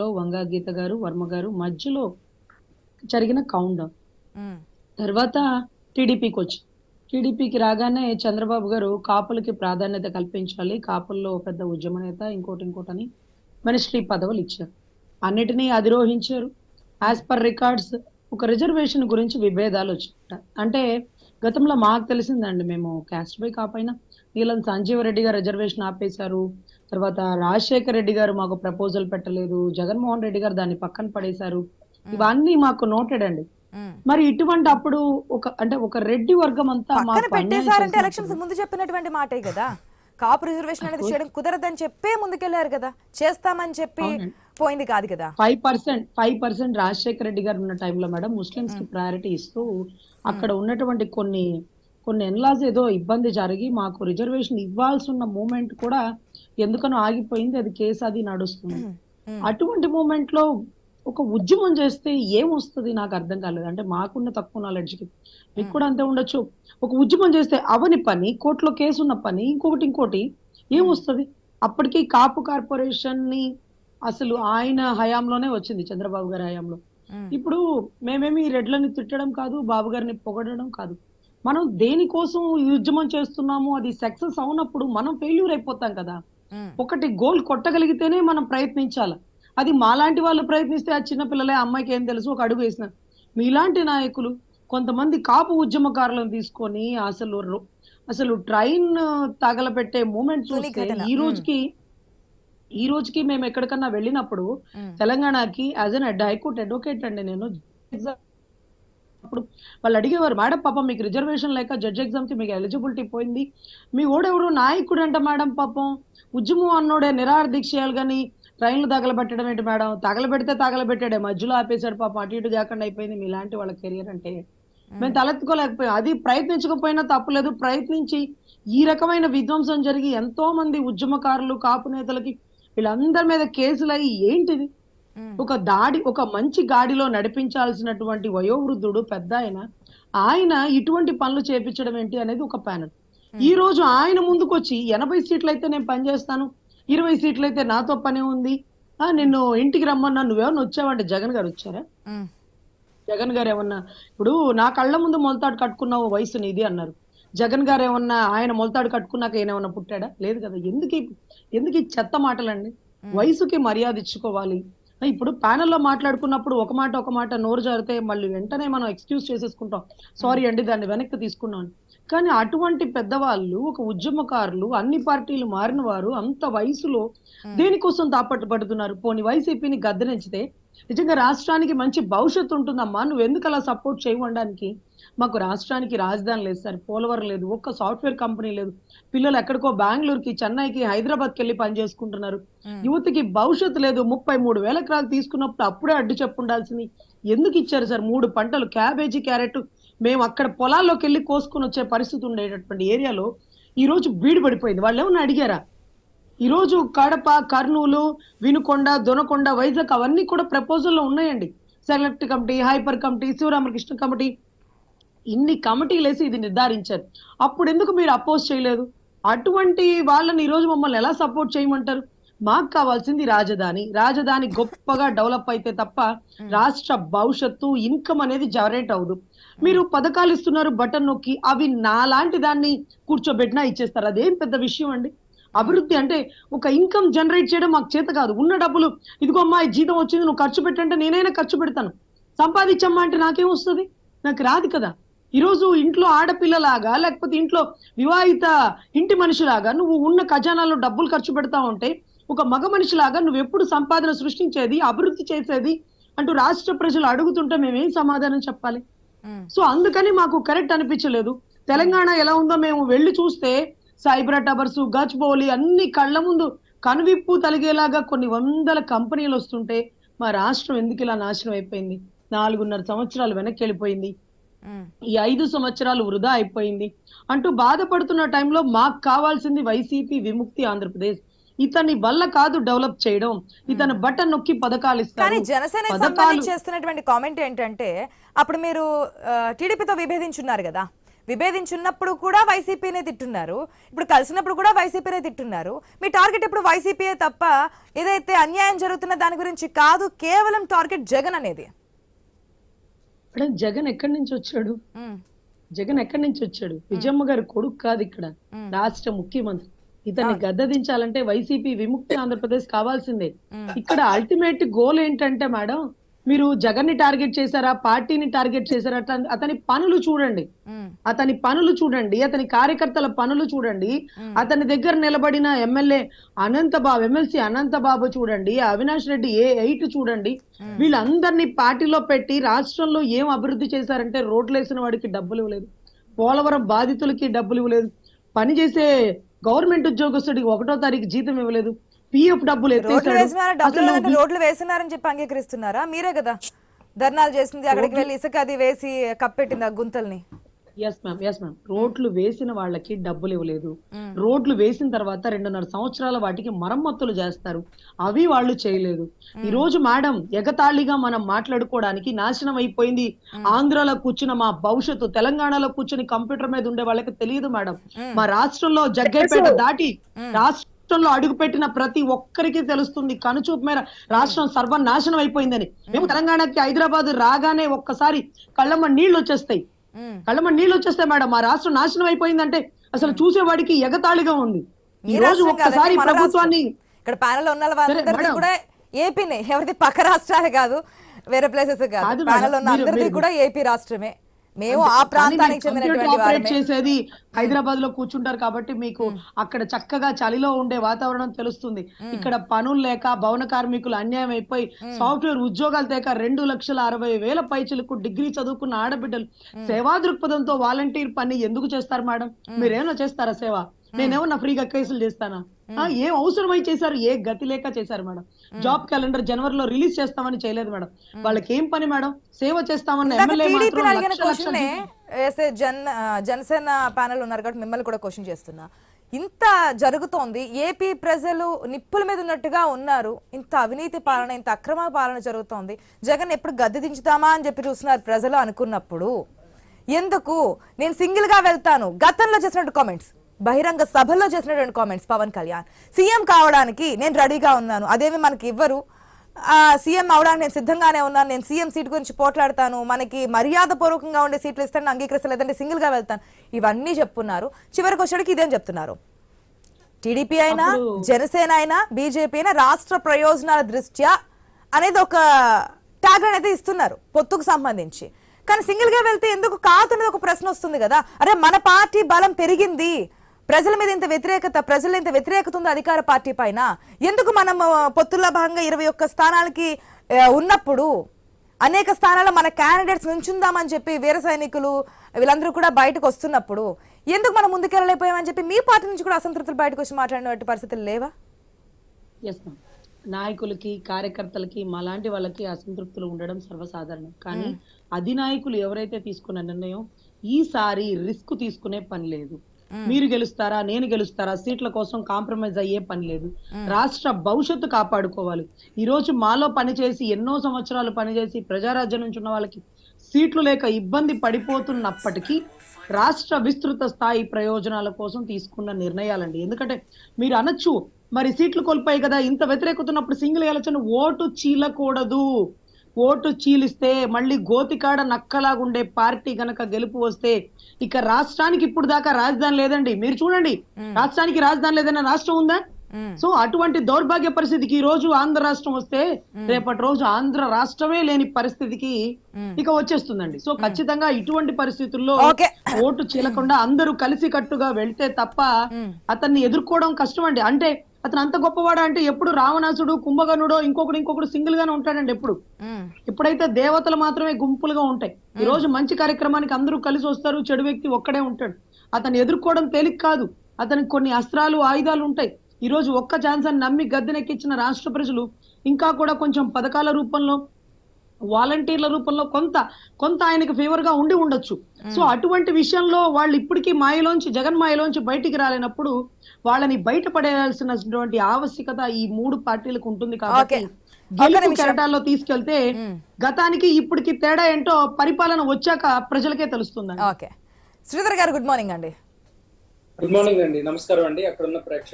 లో వంగా గీత గారు వర్మ గారు మధ్యలో జరిగిన కౌంట్ డౌన్ తర్వాత టీడీపీకి వచ్చి టీడీపీకి రాగానే చంద్రబాబు గారు కాపులకి ప్రాధాన్యత కల్పించాలి కాపుల్లో పెద్ద ఉద్యమ నేత ఇంకోటి ఇంకోటని మినిస్ట్రీ పదవులు ఇచ్చారు. అన్నిటినీ అధిరోహించారు. యాజ్ పర్ రికార్డ్స్ ఒక రిజర్వేషన్ గురించి విభేదాలు వచ్చాయి అంటే గతంలో మాకు తెలిసిందండి మేము క్యాస్ట్ బై కాపైనా. నీలం సంజీవ రెడ్డి గారు రిజర్వేషన్ ఆపేశారు. తర్వాత రాజశేఖర్ రెడ్డి గారు మాకు ప్రపోజల్ పెట్టలేదు. జగన్మోహన్ రెడ్డి గారు దాన్ని పక్కన పడేశారు. ఇవన్నీ మాకు నోటెడ్ అండి. మరి ఇటువంటి అప్పుడు ఒక అంటే ఒక రెడ్డి వర్గం అంతా పెట్టేశారంటే ఎలక్షన్స్ ముందు చెప్పినటువంటి మాటే కదా? కాపు రిజర్వేషన్ అనేది చేయడం కుదరదని చెప్పే ముందుకెళ్ళారు కదా? చేస్తామని చెప్పి. పోయింది కాదు కదా? Five percent five percent Rajasekhara Reddy గారు ఉన్న టైంలో మేడం ముస్లిమ్స్కి ప్రయారిటీ ఇస్తూ అక్కడ ఉన్నటువంటి కొన్ని కొన్ని ఎన్లాస్ ఏదో ఇబ్బంది జరిగి మాకు రిజర్వేషన్ ఇవ్వాల్సి ఉన్న మూమెంట్ కూడా ఎందుకనో ఆగిపోయింది. అది కేసు అది నడుస్తుంది. అటువంటి మూమెంట్లో ఒక ఉద్యమం చేస్తే ఏం వస్తుంది నాకు అర్థం కాలేదు. అంటే మాకున్న తక్కువ నాలెడ్జ్కి. మీకు కూడా అంతే ఉండొచ్చు. ఒక ఉద్యమం చేస్తే అవని పని కోర్టులో కేసు ఉన్న పని ఇంకొకటి ఇంకోటి ఏం వస్తుంది అప్పటికి కాపు కార్పొరేషన్ని అసలు ఆయన హయాంలోనే వచ్చింది. చంద్రబాబు గారి హయాంలో. ఇప్పుడు మేమేమి రెడ్లని తిట్టడం కాదు బాబు గారిని పొగడడం కాదు. మనం దేనికోసం ఈ ఉద్యమం చేస్తున్నాము? అది సక్సెస్ అవునప్పుడు మనం ఫెయిల్యూర్ అయిపోతాం కదా. ఒకటి గోల్ కొట్టగలిగితేనే మనం ప్రయత్నించాలి. అది మాలాంటి వాళ్ళు ప్రయత్నిస్తే ఆ చిన్న పిల్లలే అమ్మాయికి ఏం తెలుసు? ఒక అడుగు వేసిన. మీలాంటి నాయకులు కొంతమంది కాపు ఉద్యమకారులను తీసుకొని అసలు అసలు ట్రైన్ తగలబెట్టే మూమెంట్ చూస్తే. ఈ రోజుకి ఈ రోజుకి మేము ఎక్కడికన్నా వెళ్ళినప్పుడు తెలంగాణకి యాజ్ అన్ హైకోర్టు అడ్వకేట్ అండి నేను. అప్పుడు వాళ్ళు అడిగేవారు మేడం పాపం మీకు రిజర్వేషన్ లేక జడ్జ్ ఎగ్జామ్కి మీకు ఎలిజిబిలిటీ పోయింది. మీ ఓడెవరు? నాయకుడు అంట మేడం పాపం. ఉద్యమం అన్నోడే నిరాహార దీక్ష చేయాలి కానీ ట్రైన్లు తగలబెట్టడం ఏంటి మేడం? తగలబెడితే తగలబెట్టాడే మధ్యలో ఆపేశాడు పాపం. అటు ఇటు కాకుండా అయిపోయింది మీలాంటి వాళ్ళ కెరియర్ అంటే. మేము. తలెత్తుకోలేకపోయాం. అది ప్రయత్నించకపోయినా తప్పులేదు ప్రయత్నించి ఈ రకమైన విధ్వంసం జరిగి ఎంతో మంది ఉద్యమకారులు కాపు నేతలకి వీళ్ళందరి మీద కేసులు అయ్యి ఏంటిది? ఒక దాడి ఒక మంచి గాడిలో నడిపించాల్సినటువంటి వయోవృద్ధుడు పెద్ద ఆయన ఆయన ఇటువంటి పనులు చేపించడం ఏంటి అనేది ఒక ప్యానల్. ఈ రోజు ఆయన ముందుకు వచ్చి ఎనభై సీట్లు అయితే నేను పనిచేస్తాను ఇరవై సీట్లు అయితే నాతో పని ఉంది ఆ నిన్ను ఇంటికి రమ్మన్నా నువ్వేమన్నా వచ్చావంటే జగన్ గారు వచ్చారా? జగన్ గారు ఏమన్నా ఇప్పుడు నా కళ్ళ ముందు మొలతాడు కట్టుకున్నావు వయసు నీది అన్నారు. జగన్ గారు ఏమన్నా ఆయన మొలతాడు కట్టుకున్నాక ఏమన్నా పుట్టాడా? లేదు కదా ఎందుకు ఎందుకు ఈ చెత్త మాటలండి? వయసుకి మర్యాద ఇచ్చుకోవాలి ఇప్పుడు ప్యానెల్లో మాట్లాడుకున్నప్పుడు ఒక మాట ఒక మాట నోరు జారితే మళ్ళీ వెంటనే మనం ఎక్స్క్యూజ్ చేసేసుకుంటాం. సారీ అండి దాన్ని వెనక్కి తీసుకున్నాం కానీ అటువంటి పెద్దవాళ్ళు ఒక ఉద్యమకారులు అన్ని పార్టీలు మారిన వారు అంత వయసులో దేనికోసం తాపట్టు పడుతున్నారు? పోని వైసీపీని గద్దెనించితే నిజంగా రాష్ట్రానికి మంచి భవిష్యత్తు ఉంటుందమ్మా. నువ్వు ఎందుకు అలా సపోర్ట్ చేయడానికి మాకు రాష్ట్రానికి రాజధాని లేదు సార్ పోలవరం లేదు ఒక్క సాఫ్ట్వేర్ కంపెనీ లేదు. పిల్లలు ఎక్కడికో బెంగళూరుకి చెన్నైకి హైదరాబాద్కి వెళ్ళి పని చేసుకుంటున్నారు. ఉమ్. యువతకి భవిష్యత్తు లేదు ముప్పై మూడు వేల ఎకరాలు తీసుకున్నప్పుడు అప్పుడే అడ్డు చెప్పుండాల్సింది. ఎందుకు ఇచ్చారు సార్ మూడు పంటలు? Cabbage carrot. మేము అక్కడ పొలాల్లోకి వెళ్ళి కోసుకొని వచ్చే పరిస్థితి ఉండేటటువంటి ఏరియాలో ఈ రోజు బీడు పడిపోయింది. వాళ్ళు ఏమన్నా అడిగారా? ఈ రోజు కడప కర్నూలు వినుకొండ దొనకొండ వైజాగ్ అవన్నీ కూడా ప్రపోజల్లో ఉన్నాయండి. Select committee hyper committee Sivaramakrishna committee ఇన్ని కమిటీలు వేసి ఇది నిర్ధారించారు. అప్పుడు ఎందుకు మీరు అపోజ్ చేయలేదు? అటువంటి వాళ్ళని ఈ రోజు మమ్మల్ని ఎలా సపోర్ట్ చేయమంటారు? మాకు కావాల్సింది రాజధాని. రాజధాని గొప్పగా డెవలప్ అయితే తప్ప రాష్ట్ర భవిష్యత్తు ఇన్కమ్ అనేది జనరేట్ అవ్వదు. మీరు పథకాలు ఇస్తున్నారు బటన్ నొక్కి అవి నాలాంటి దాన్ని కూర్చోబెట్టినా ఇచ్చేస్తారు. అదేం పెద్ద విషయం అండి? అభివృద్ధి అంటే ఒక ఇన్కమ్ జనరేట్ చేయడం మాకు చేత కాదు. ఉన్న డబ్బులు ఇదిగో అమ్మా ఈ జీతం వచ్చింది నువ్వు ఖర్చు పెట్టంటే నేనైనా ఖర్చు పెడతాను. సంపాదించమ్మా అంటే నాకేం వస్తుంది? నాకు రాదు కదా. ఈరోజు ఇంట్లో ఆడపిల్లలాగా లేకపోతే ఇంట్లో వివాహిత ఇంటి మనిషిలాగా నువ్వు ఉన్న ఖజానాలో డబ్బులు ఖర్చు పెడతా ఉంటే ఒక మగ మనిషిలాగా నువ్వు ఎప్పుడు సంపాదన సృష్టించేది అభివృద్ధి చేసేది అంటూ రాష్ట్ర ప్రజలు అడుగుతుంటే మేమేం సమాధానం చెప్పాలి? సో అందుకని మాకు కరెక్ట్ అనిపించలేదు. తెలంగాణ ఎలా ఉందో మేము వెళ్ళి చూస్తే సైబర్ టవర్స్ గచ్బౌలి అన్ని కళ్ళ ముందు కనువిప్పు తలిగేలాగా కొన్ని వందల కంపెనీలు వస్తుంటే మా రాష్ట్రం ఎందుకు ఇలా నాశనం అయిపోయింది? నాలుగున్నర సంవత్సరాలు వెనక్కి వెళ్ళిపోయింది. ఈ ఐదు సంవత్సరాలు వృధా అయిపోయింది. అంటూ బాధపడుతున్న టైంలో మాకు కావాల్సింది వైసీపీ విముక్తి ఆంధ్రప్రదేశ్. ఇతని వల్ల కాదు డెవలప్ చేయడం. ఇతను బటన్ నొక్కి పథకాలు ఇస్తారు. సంబంధించి చేస్తున్నటువంటి కామెంట్ ఏంటంటే అప్పుడు మీరు టీడీపీతో విభేదించున్నారు కదా. విభేదించున్నప్పుడు కూడా వైసీపీనే తిట్టున్నారు. ఇప్పుడు కలిసినప్పుడు కూడా వైసీపీనే తిట్టున్నారు. మీ టార్గెట్ ఇప్పుడు వైసీపీయే తప్ప ఏదైతే అన్యాయం జరుగుతున్న దాని గురించి కాదు కేవలం టార్గెట్ జగన్ అనేది. జగన్ ఎక్కడి నుంచి వచ్చాడు? జగన్ ఎక్కడి నుంచి వచ్చాడు? విజయమ్మ గారి కొడుకు కాదు ఇక్కడ. రాష్ట్ర ముఖ్యమంత్రి. ఇతన్ని గద్దదించాలంటే వైసీపీ విముక్తి ఆంధ్రప్రదేశ్ కావాల్సిందే. ఇక్కడ అల్టిమేట్ గోల్ ఏంటంటే మేడం మీరు జగన్ని టార్గెట్ చేశారా పార్టీని టార్గెట్ చేశారా అతని- పనులు చూడండి. అతని పనులు చూడండి అతని కార్యకర్తల పనులు చూడండి. అతని దగ్గర నిలబడిన ఎమ్మెల్యే అనంతబాబు ఎమ్మెల్సీ అనంతబాబు చూడండి అవినాష్ రెడ్డి ఏ ఎయిట్ చూడండి. వీళ్ళందరినీ పార్టీలో పెట్టి రాష్ట్రంలో ఏం అభివృద్ధి చేశారంటే రోడ్లు వేసిన వాడికి డబ్బులు ఇవ్వలేదు. పోలవరం బాధితులకి డబ్బులు ఇవ్వలేదు. పనిచేసే గవర్నమెంట్ ఉద్యోగస్తుడికి ఒకటో తారీఖు జీతం ఇవ్వలేదు. పిఎఫ్ డబ్బులు రోడ్లు ఎత్తేసాడు రోడ్లు వేసినారని చెప్పి అంగీకరిస్తున్నారా? మీరే కదా. ధర్నాలు చేసింది అక్కడికి వెళ్ళి ఇసుక అది వేసి కప్పెట్టింది ఆ గుంతల్ని. ఎస్ మ్యామ్ ఎస్ మ్యామ్ రోడ్లు వేసిన వాళ్ళకి డబ్బులు ఇవ్వలేదు. రోడ్లు వేసిన తర్వాత రెండున్నర సంవత్సరాల వాటికి మరమ్మతులు చేస్తారు. అవి వాళ్ళు చేయలేదు. ఈ రోజు మేడం ఎగతాళిగా మనం మాట్లాడుకోవడానికి నాశనం అయిపోయింది. ఆంధ్రాలో కూర్చున్న మా భవిష్యత్తు తెలంగాణలో కూర్చుని కంప్యూటర్ మీద ఉండే వాళ్ళకి తెలియదు మేడం. మా రాష్ట్రంలో జగ్గైపేట దాటి రాష్ట్రంలో అడుగుపెట్టిన ప్రతి ఒక్కరికి తెలుస్తుంది. కనుచూపు మేర రాష్ట్రం సర్వనాశనం అయిపోయిందని. మేము తెలంగాణకి హైదరాబాద్ రాగానే ఒక్కసారి కళ్ళమ్మ నీళ్ళు వచ్చేస్తాయి. కళ్ళమ్మ నీళ్ళు వచ్చేస్తాయి మేడం మా రాష్ట్రం నాశనం అయిపోయిందంటే అసలు చూసేవాడికి ఎగతాళిగా ఉంది. ఈ రోజు ఒక్కసారి ప్రభుత్వాన్ని. ఇక్కడ ప్యానల్ ఉన్న. కూడా ఏపీనే. ఎవరిది పక్క రాష్ట్రాలే కాదు వేరే ప్లేసెస్ కాదు. ప్యానల్ ఉన్న అందరిది కూడా ఏపీ రాష్ట్రమే. మేము ఆ ప్రాంతానికి చెందినటువంటి చేసేది హైదరాబాద్లో కూర్చుంటారు కాబట్టి మీకు అక్కడ చక్కగా చలిలో ఉండే వాతావరణం తెలుస్తుంది. ఇక్కడ పనులు లేక భవన కార్మికులు అన్యాయం అయిపోయి సాఫ్ట్వేర్ ఉద్యోగాలు తేక రెండు లక్షల అరవై వేల పైచలకు డిగ్రీ చదువుకున్న ఆడబిడ్డలు సేవా దృక్పథంతో వాలంటీర్ పని ఎందుకు చేస్తారు మేడం? మీరేమన్నా చేస్తారా సేవ? నేనేమన్నా ఫ్రీగా కేసులు చేస్తానా? ఏం అవసరమై చేశారు? ఏ గతి లేక చేశారు మేడం? జాబ్ క్యాలెండర్ జనవరిలో రిలీజ్ చేస్తామని చేయలేదు మేడం. వాళ్ళకి ఏం పని మేడం? సేవ చేస్తామన్న ఎమ్మెల్యే వేసే జన్ జనసేన ప్యానల్ ఉన్నారు కాబట్టి మిమ్మల్ని కూడా క్వశ్చన్ చేస్తున్నా. ఇంత జరుగుతోంది ఏపీ ప్రజలు నిప్పుల మీద ఉన్నట్టుగా ఉన్నారు. ఇంత అవినీతి పాలన ఇంత అక్రమ పాలన జరుగుతోంది. జగన్ ఎప్పుడు గద్దె దించుతామా అని చెప్పి చూస్తున్నారు ప్రజలు అనుకున్నప్పుడు. ఎందుకు? నేను సింగిల్గా వెళ్తాను. గతంలో చేసినట్టు కామెంట్స్. బహిరంగ సభల్లో చేసినటువంటి కామెంట్స్ పవన్ కళ్యాణ్. సీఎం కావడానికి నేను రెడీగా ఉన్నాను. అదేమి మనకి ఇవ్వరు. సీఎం అవడానికి నేను సిద్ధంగానే ఉన్నాను. నేను సీఎం సీట్ గురించి పోట్లాడతాను. మనకి మర్యాద పూర్వకంగా ఉండే సీట్లు ఇస్తాను అంగీకరిస్తాను లేదంటే సింగిల్గా వెళ్తాను. ఇవన్నీ చెప్పున్నారు. చివరికి వచ్చేటికి ఇదేం చెప్తున్నారు? టీడీపీ అయినా జనసేన అయినా బీజేపీ అయినా రాష్ట్ర ప్రయోజనాల దృష్ట్యా అనేది ఒక ట్యాగ్ అయితే ఇస్తున్నారు పొత్తుకు సంబంధించి. కానీ సింగిల్గా వెళ్తే ఎందుకు కాదు అనేది ఒక ప్రశ్న వస్తుంది కదా. అరే మన పార్టీ బలం పెరిగింది. ప్రజల మీద ఇంత వ్యతిరేకత ప్రజల ఇంత వ్యతిరేకత ఉంది అధికార పార్టీ పైన? ఎందుకు మనం పొత్తుల్లో భాగంగా ఇరవై ఒక్క స్థానాలకి ఉన్నప్పుడు అనేక స్థానాల్లో మన క్యాండిడేట్స్ నుంచుందామని చెప్పి వీర సైనికులు వీళ్ళందరూ కూడా బయటకు వస్తున్నప్పుడు ఎందుకు మనం ముందుకెళ్ళలేకపోయామని చెప్పి మీ పార్టీ నుంచి కూడా అసంతృప్తులు బయటకు వచ్చి మాట్లాడినటువంటి పరిస్థితులు లేవా? నాయకులకి కార్యకర్తలకి మాలాంటి వాళ్ళకి అసంతృప్తులు ఉండడం సర్వసాధారణం. కానీ అధినాయకులు ఎవరైతే తీసుకున్న నిర్ణయం ఈసారి రిస్క్ తీసుకునే పని లేదు. మీరు గెలుస్తారా నేను గెలుస్తారా సీట్ల కోసం కాంప్రమైజ్ అయ్యే పని లేదు. రాష్ట్ర భవిష్యత్తు కాపాడుకోవాలి. ఈ రోజు మాలో పనిచేసి ఎన్నో సంవత్సరాలు పనిచేసి ప్రజారాజ్యం నుంచి ఉన్న వాళ్ళకి సీట్లు లేక ఇబ్బంది పడిపోతున్నప్పటికీ రాష్ట్ర విస్తృత స్థాయి ప్రయోజనాల కోసం తీసుకున్న నిర్ణయాలండి. ఎందుకంటే మీరు అనొచ్చు మరి సీట్లు కోల్పోయి కదా ఇంత వ్యతిరేకత ఉన్నప్పుడు సింగిల్ ఎలక్షన్ ఓటు చీలకూడదు. ఓటు చీలిస్తే మళ్ళీ గోతికాడ నక్కలాగుండే పార్టీ గనక గెలుపు వస్తే ఇక రాష్ట్రానికి ఇప్పుడు దాకా రాజధాని లేదండి. మీరు చూడండి రాష్ట్రానికి రాజధాని లేదన్న రాష్ట్రం ఉందా. సో అటువంటి దౌర్భాగ్య పరిస్థితికి ఈ రోజు ఆంధ్ర రాష్ట్రం వస్తే రేపటి రోజు ఆంధ్ర రాష్ట్రమే లేని పరిస్థితికి ఇక వచ్చేస్తుందండి. సో ఖచ్చితంగా ఇటువంటి పరిస్థితుల్లో. ఓటు చీలకుండా అందరూ కలిసి కట్టుగా వెళ్తే తప్ప అతన్ని ఎదుర్కోవడం కష్టం అండి అంటే అతను అంత గొప్పవాడా అంటే ఎప్పుడు రావణాసుడు కుంభకర్ణుడో ఇంకొకడు ఇంకొకడు సింగిల్ గానే ఉంటాడండి ఎప్పుడు. మ్మ్. ఇప్పుడైతే దేవతలు మాత్రమే గుంపులుగా ఉంటాయి. ఈ రోజు మంచి కార్యక్రమానికి అందరూ కలిసి వస్తారు చెడు వ్యక్తి ఒక్కడే ఉంటాడు. అతన్ని ఎదుర్కోవడం తేలిక కాదు. అతనికి కొన్ని అస్త్రాలు ఆయుధాలు ఉంటాయి. ఈ రోజు ఒక్క ఛాన్స్ అని నమ్మి గద్దెనెక్కించిన రాష్ట్ర ప్రజలు ఇంకా కూడా కొంచెం పథకాల రూపంలో వాలంటీర్ల రూపంలో కొంత కొంత ఆయనకి ఫేవర్గా ఉండి ఉండొచ్చు. సో అటువంటి విషయంలో వాళ్ళు ఇప్పటికీ మాయలోంచి జగన్ మాయలోంచి బయటికి రాలేనప్పుడు వాళ్ళని బయటపడేయాల్సినటువంటి ఆవశ్యకత ఈ మూడు పార్టీలకు ఉంటుంది కాబట్టి. గెలుపు. కెరటాల్లో తీసుకెళ్తే గతానికి ఇప్పటికి తేడా ఏంటో పరిపాలన వచ్చాక ప్రజలకే తెలుస్తుంది ఓకే. శ్రీధర్ గారు గుడ్ మార్నింగ్ అండి. గుడ్ మార్నింగ్ అండి. నమస్కారం అండి. అక్కడ ఉన్న ప్రేక్షకులు